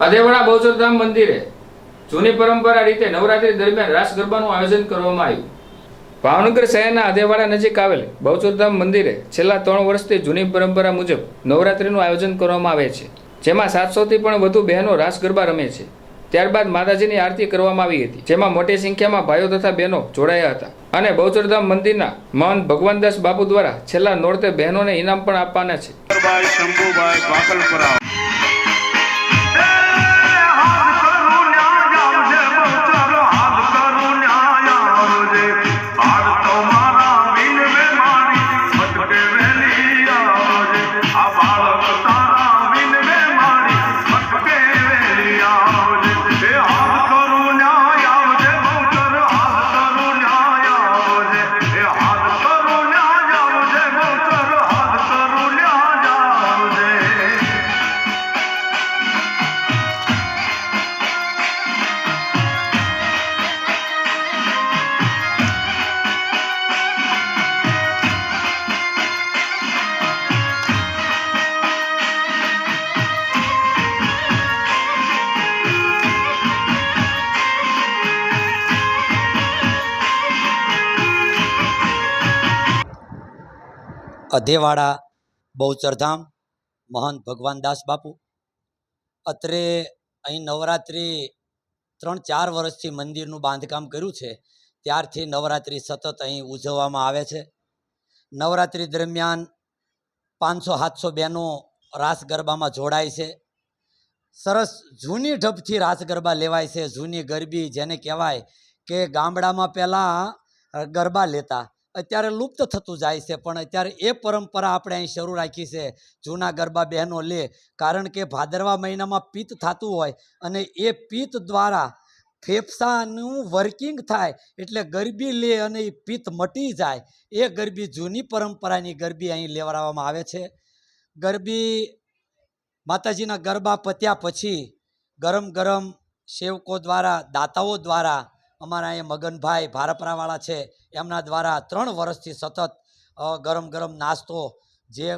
અદેવાડા બહુચરધામ મંદિરે જૂની પરંપરા રીતે નવરાત્રી દરમિયાન રાસ ગરબાનું આયોજન કરવામાં આવ્યું. ભાવનગર શહેરના અદેવાડા નજીક આવેલ બહુચરધામ મંદિરે છેલ્લા ત્રણ વર્ષથી જૂની પરંપરા મુજબ નવરાત્રીનું આયોજન કરવામાં આવે છે, જેમાં સાતસોથી પણ વધુ બહેનો રાસ ગરબા રમે છે. ત્યારબાદ માતાજીની આરતી કરવામાં આવી હતી, જેમાં મોટી સંખ્યામાં ભાઈઓ તથા બહેનો જોડાયા હતા અને બહુચરધામ મંદિરના મહંત ભગવાનદાસ બાપુ દ્વારા છેલ્લા નોરતે બહેનોને ઇનામ પણ આપવાના છે. અધેવાડા, બહુચરધામ, મહંત ભગવાનદાસ બાપુ. અત્રે અહીં નવરાત્રિ ત્રણ ચાર વર્ષથી મંદિરનું બાંધકામ કર્યું છે. ત્યારથી નવરાત્રિ સતત અહીં ઉજવવામાં આવે છે. નવરાત્રિ દરમિયાન પાંચસો, સાતસો બહેનો રાસ ગરબામાં જોડાય છે. સરસ જૂની ઢબથી રાસ ગરબા લેવાય છે. જૂની ગરબી જેને કહેવાય કે ગામડામાં પહેલાં ગરબા લેતા. અત્યારે લુપ્ત થતું જાય છે, પણ અત્યારે એ પરંપરા આપણે અહીં શરૂ રાખી છે, જૂના ગરબા બહેનો લે, કારણ કે ભાદરવા મહિનામાં પિત્ત થતું હોય અને એ પિત્ત દ્વારા ફેફસાનું વર્કિંગ થાય એટલે ગરબી લે અને એ પિત્ત મટી જાય. એ ગરબી જૂની પરંપરાની ગરબી અહીં લેવડાવવામાં આવે છે. ગરબી માતાજીના ગરબા પત્યા પછી ગરમ ગરમ સેવકો દ્વારા, દાતાઓ દ્વારા અમારા અહીંયા મગનભાઈ ભારપરાવાળા છે. એમના દ્વારા ત્રણ વર્ષથી સતત ગરમ ગરમ નાસ્તો જે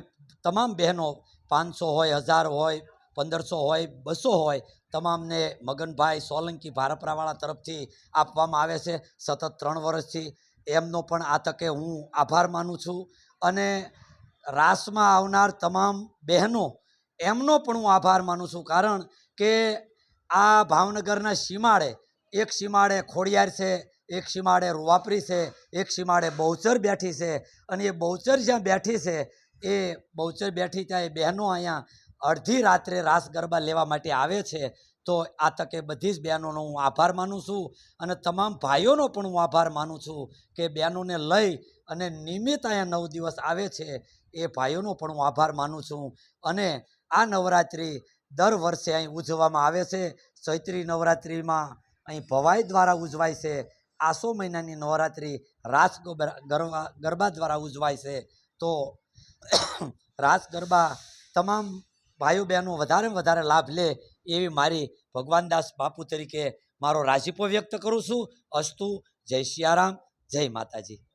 તમામ બહેનો પાંચસો હોય, હજાર હોય, પંદરસો હોય, બસો હોય, તમામને મગનભાઈ સોલંકી ભારપરાવાળા તરફથી આપવામાં આવે છે. સતત ત્રણ વર્ષથી એમનો પણ આ તકે હું આભાર માનું છું. અને રાસમાં આવનાર તમામ બહેનો, એમનો પણ હું આભાર માનું છું. કારણ કે આ ભાવનગરના સીમાડે એક સીમાડે ખોડિયાર છે, એક સીમાડે રૂવાપરી છે, એક સીમાડે બહુચર બેઠી છે અને એ બહુચર જ્યાં બેઠી છે, એ બહુચર બેઠી ત્યાં એ બહેનો અહીંયા અડધી રાત્રે રાસ ગરબા લેવા માટે આવે છે. તો આ તકે બધી જ બહેનોનો હું આભાર માનું છું અને તમામ ભાઈઓનો પણ હું આભાર માનું છું કે બહેનોને લઈ અને નિયમિત અહીંયા નવ દિવસ આવે છે એ ભાઈઓનો પણ હું આભાર માનું છું. અને આ નવરાત્રિ દર વર્ષે અહીં ઉજવવામાં આવે છે. ચૈત્રી નવરાત્રિમાં અહીં ભવાઈ દ્વારા ઉજવાય છે. આસો મહિનાની નવરાત્રિ રાસ ગરબા ગરબા દ્વારા ઉજવાય છે. તો રાસ, ગરબા તમામ ભાઈઓ બહેનો વધારે વધારે લાભ લે એવી મારી ભગવાનદાસ બાપુ તરીકે મારો રાજીપો વ્યક્ત કરું છું. અસ્તુ, જય સિયારામ જય માતાજી.